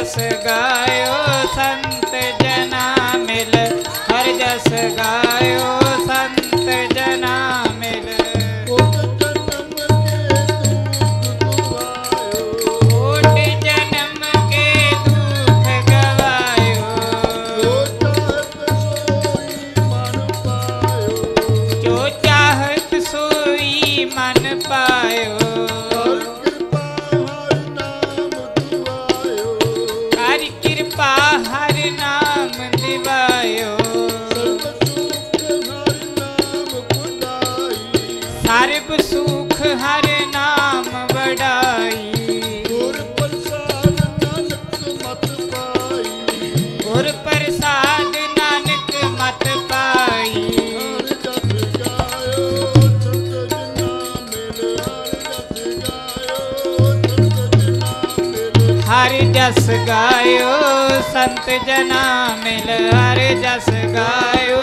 ਜਸ ਗਾਇਓ ਸੰਤ ਜਨਾ ਮਿਲ ਹਰ ਜਸ ਗਾਇਓ ਸਰਬ ਸੁਖ ਹਰ ਨਾਮ ਵਡਾਈ। ਗੁਰ ਪ੍ਰਸਾਦ ਨਾਨਕ ਮਤ ਪਾਈ। ਗੁਰ ਪ੍ਰਸਾਦ ਨਾਨਕ ਮਤ ਪਾਈ। ਹਰ ਜਸ ਗਾਇਓ ਸੰਤ ਜਨਾ ਮਿਲ ਹਰ ਜਸ ਗਾਇਓ।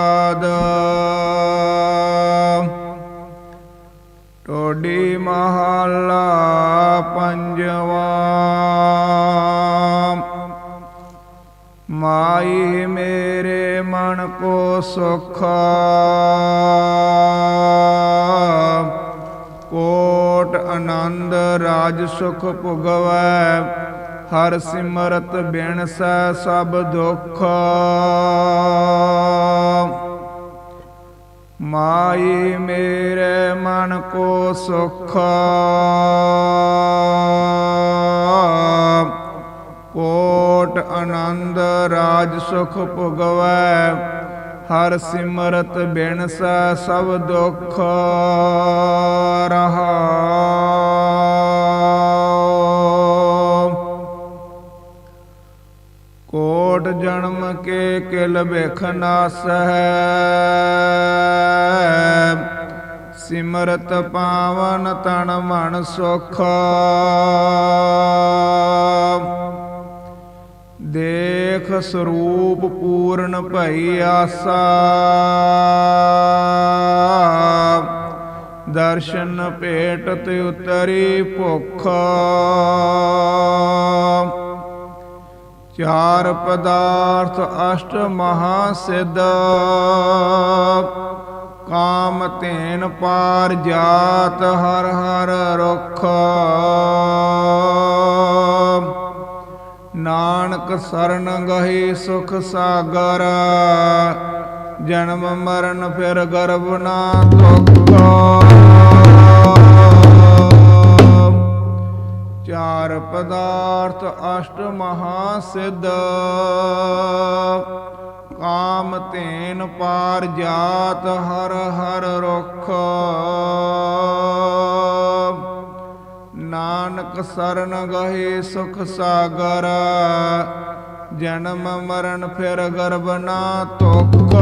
ਟੋਡੀ ਮਹੱਲਾ ਪੰਜਵਾ। ਮਾਈ ਮੇਰੇ ਮਨ ਕੋ ਸੁਖ। ਕੋਟ ਆਨੰਦ ਰਾਜ ਸੁਖ ਭੁਗਵੈ। ਹਰ ਸਿਮਰਤ ਬਿਨਸੈ ਸਭ ਦੁਖ। ਮਾਈ ਮੇਰੇ ਮਨ ਕੋ ਸੁਖ। ਕੋਟ ਆਨੰਦ ਰਾਜ ਸੁਖ ਭੁਗਵੈ, ਹਰ ਸਿਮਰਤ ਬਿਨਸੈ ਸਭ ਦੁਖ ਰਹਾ। ਕੋਟ ਜਨਮ ਕੇ ਕਿਲ ਬਿਖ ਨਾਸਹਿ ਸਿਮਰਤ ਪਾਵਨ ਤਨ ਮਨ ਸੁਖ। ਦੇਖ ਸਰੂਪ ਪੂਰਨ ਭਈ ਆਸਾ। ਦਰਸ਼ਨ ਭੇਟਤ ਉਤਰੀ ਭੁੱਖ। ਚਾਰ ਪਦਾਰਥ ਅਸ਼ਟ ਮਹਾ ਸਿੱਧ। ਕਾਮ ਤੇਨ ਪਾਰ ਜਾਤ ਹਰ ਹਰ ਰੁਖ। ਨਾਨਕ ਸਰਨ ਗਹੀ ਸੁਖ ਸਾਗਰ, ਜਨਮ ਮਰਨ ਫਿਰ ਗਰਭ ਨਾ ਦੁਖ ਚਾਰ ਪਦਾਰਥ ਅਸ਼ਟ ਮਹਾ ਸਿੱਧ ਕਾਮ ਤੇਨ ਪਾਰ ਜਾਤ ਹਰ ਹਰ ਰੁਖ। ਨਾਨਕ ਸਰਨ ਗਹੇ ਸੁਖ ਸਾਗਰ, ਜਨਮ ਮਰਨ ਫਿਰ ਗਰਬ ਨਾ ਤੁਖ